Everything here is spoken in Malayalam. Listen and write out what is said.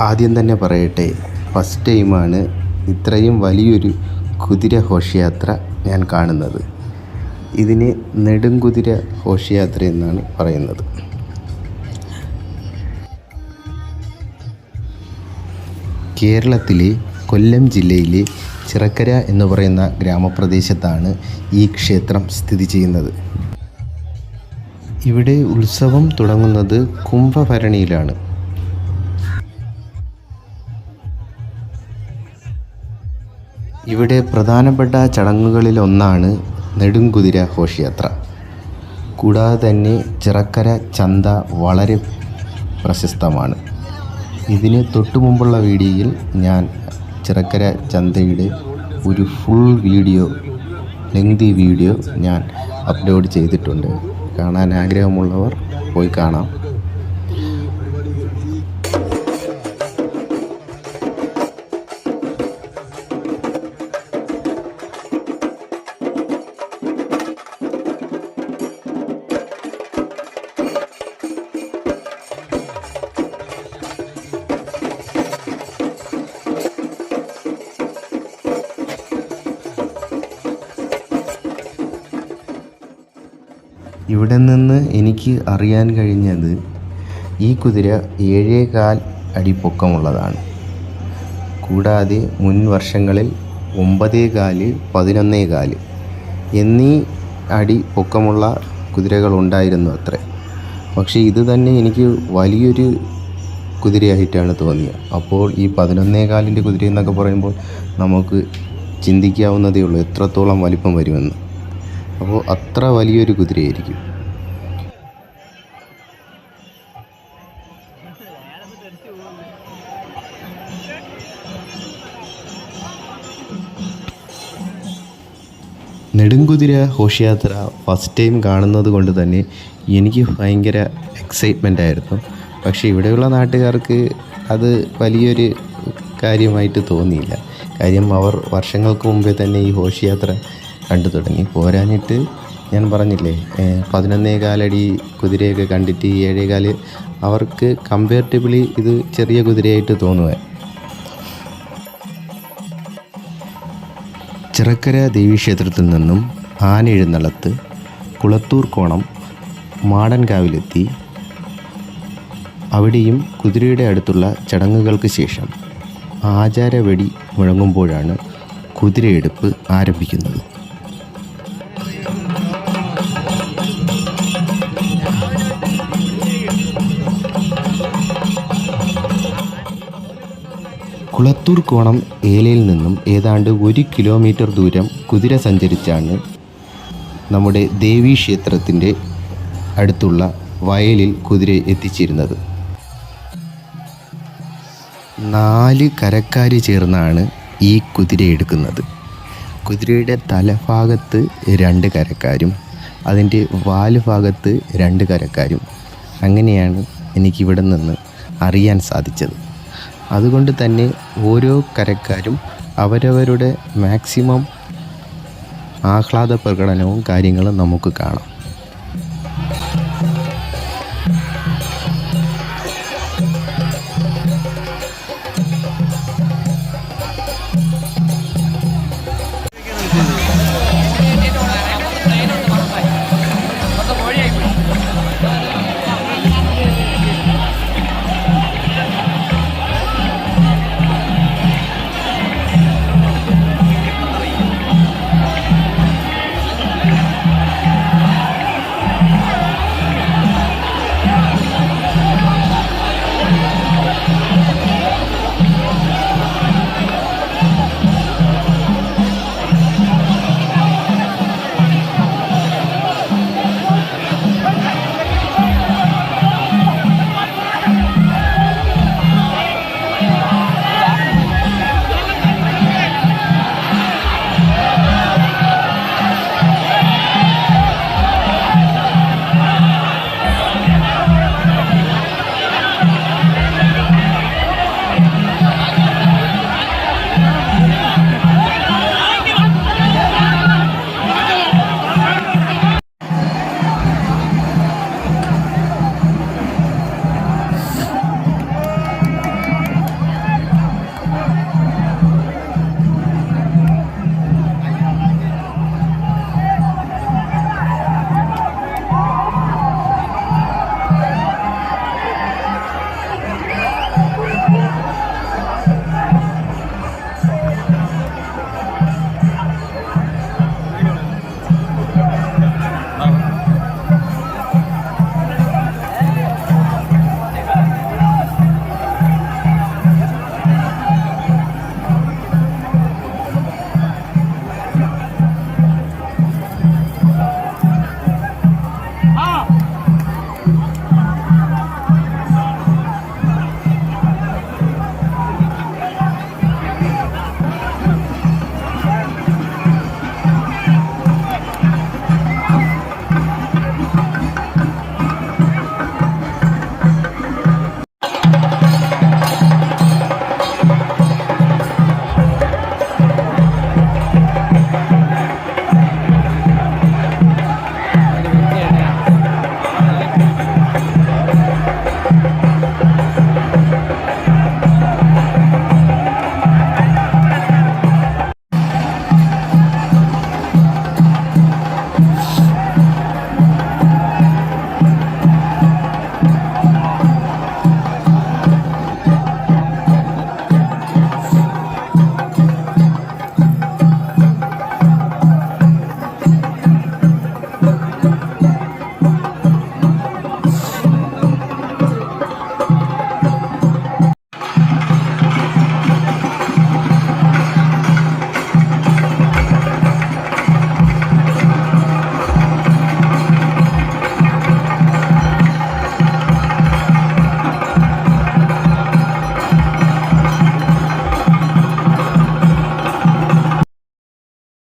ആദ്യം തന്നെ പറയട്ടെ ഫസ്റ്റ് ടൈമാണ് ഇത്രയും വലിയൊരു കുതിര ഘോഷയാത്ര ഞാൻ കാണുന്നത്. ഇതിന് നെടുംകുതിര ഘോഷയാത്ര എന്നാണ് പറയുന്നത്. കേരളത്തിലെ കൊല്ലം ജില്ലയിലെ ചിറക്കര എന്ന് പറയുന്ന ഗ്രാമപ്രദേശത്താണ് ഈ ക്ഷേത്രം സ്ഥിതി ചെയ്യുന്നത്. ഇവിടെ ഉത്സവം തുടങ്ങുന്നത് കുംഭഭരണിയിലാണ്. ഇവിടെ പ്രധാനപ്പെട്ട ചടങ്ങുകളിൽ ഒന്നാണ് നെടുംകുതിര ഘോഷയാത്ര. കൂടാതെ തന്നെ ചിറക്കര ചന്ത വളരെ പ്രശസ്തമാണ്. ഇതിന് തൊട്ടു മുമ്പുള്ള വീഡിയോയിൽ ഞാൻ ചിറക്കര ചന്തയുടെ ഒരു ഫുൾ വീഡിയോ ലെങ്തി വീഡിയോ ഞാൻ അപ്ലോഡ് ചെയ്തിട്ടുണ്ട്. കാണാൻ ആഗ്രഹമുള്ളവർ പോയി കാണാം. ഇവിടെ നിന്ന് എനിക്ക് അറിയാൻ കഴിഞ്ഞത് ഈ കുതിര ഏഴേകാൽ അടി പൊക്കമുള്ളതാണ്. കൂടാതെ മുൻ വർഷങ്ങളിൽ ഒമ്പതേ കാൽ പതിനൊന്നേ കാൽ എന്നീ അടി പൊക്കമുള്ള കുതിരകൾ ഉണ്ടായിരുന്നു അത്രേ. പക്ഷേ ഇത് തന്നെ എനിക്ക് വലിയൊരു കുതിരയായിട്ടാണ് തോന്നിയത് അപ്പോൾ ഈ പതിനൊന്നേ കാലിന്റെ കുതിര എന്നൊക്കെ പറയുമ്പോൾ നമുക്ക് ചിന്തിക്കാവുന്നതേ ഉള്ളൂ എത്രത്തോളം വലിപ്പം വരുമെന്ന്. അപ്പോൾ അത്ര വലിയൊരു കുതിരയായിരിക്കും. നെടുങ്കുതിര ഘോഷയാത്ര ഫസ്റ്റ് ടൈം കാണുന്നത് കൊണ്ട് തന്നെ എനിക്ക് ഭയങ്കര എക്സൈറ്റ്മെന്റ് ആയിരുന്നു. പക്ഷേ ഇവിടെയുള്ള നാട്ടുകാർക്ക് അത് വലിയൊരു കാര്യമായിട്ട് തോന്നിയില്ല. കാര്യം അവർ വർഷങ്ങൾക്ക് മുമ്പേ തന്നെ ഈ ഘോഷയാത്ര കണ്ടു തുടങ്ങി. പോരാഞ്ഞിട്ട് ഞാൻ പറഞ്ഞില്ലേ ഏഹ് പതിനൊന്നേ കാലടി കുതിരയൊക്കെ കണ്ടിട്ട് ഈ ഏഴേകാൽ അവർക്ക് കമ്പാരിറ്റബിളി ഇത് ചെറിയ കുതിരയായിട്ട് തോന്നുക ചിറക്കര ദേവീക്ഷേത്രത്തിൽ നിന്നും ആന എഴുന്നള്ളത്ത് കുളത്തൂർ കോണം മാടൻകാവിലെത്തി. അവിടെയും കുതിരയുടെ അടുത്തുള്ള ചടങ്ങുകൾക്ക് ശേഷം ആചാരവെടി മുഴങ്ങുമ്പോഴാണ് കുതിരയെടുപ്പ് ആരംഭിക്കുന്നത്. കുളത്തൂർ കോണം ഏലയിൽ നിന്നും ഏതാണ്ട് ഒരു കിലോമീറ്റർ ദൂരം കുതിര സഞ്ചരിച്ചാണ് നമ്മുടെ ദേവീ ക്ഷേത്രത്തിന്റെ അടുത്തുള്ള വയലിൽ കുതിര എത്തിച്ചിരുന്നത്. നാല് കരക്കാർ ചേർന്നാണ് ഈ കുതിര എടുക്കുന്നത്. കുതിരയുടെ തലഭാഗത്ത് രണ്ട് കരക്കാരും അതിന്റെ വാൽ ഭാഗത്ത് രണ്ട് കരക്കാരും. അങ്ങനെയാണ് എനിക്കിവിടെ നിന്ന് അറിയാൻ സാധിച്ചത്. അതുകൊണ്ട് തന്നെ ഓരോ കരക്കാരും അവരവരുടെ മാക്സിമം ആഹ്ലാദ പ്രകടനവും കാര്യങ്ങളും നമുക്ക് കാണാം.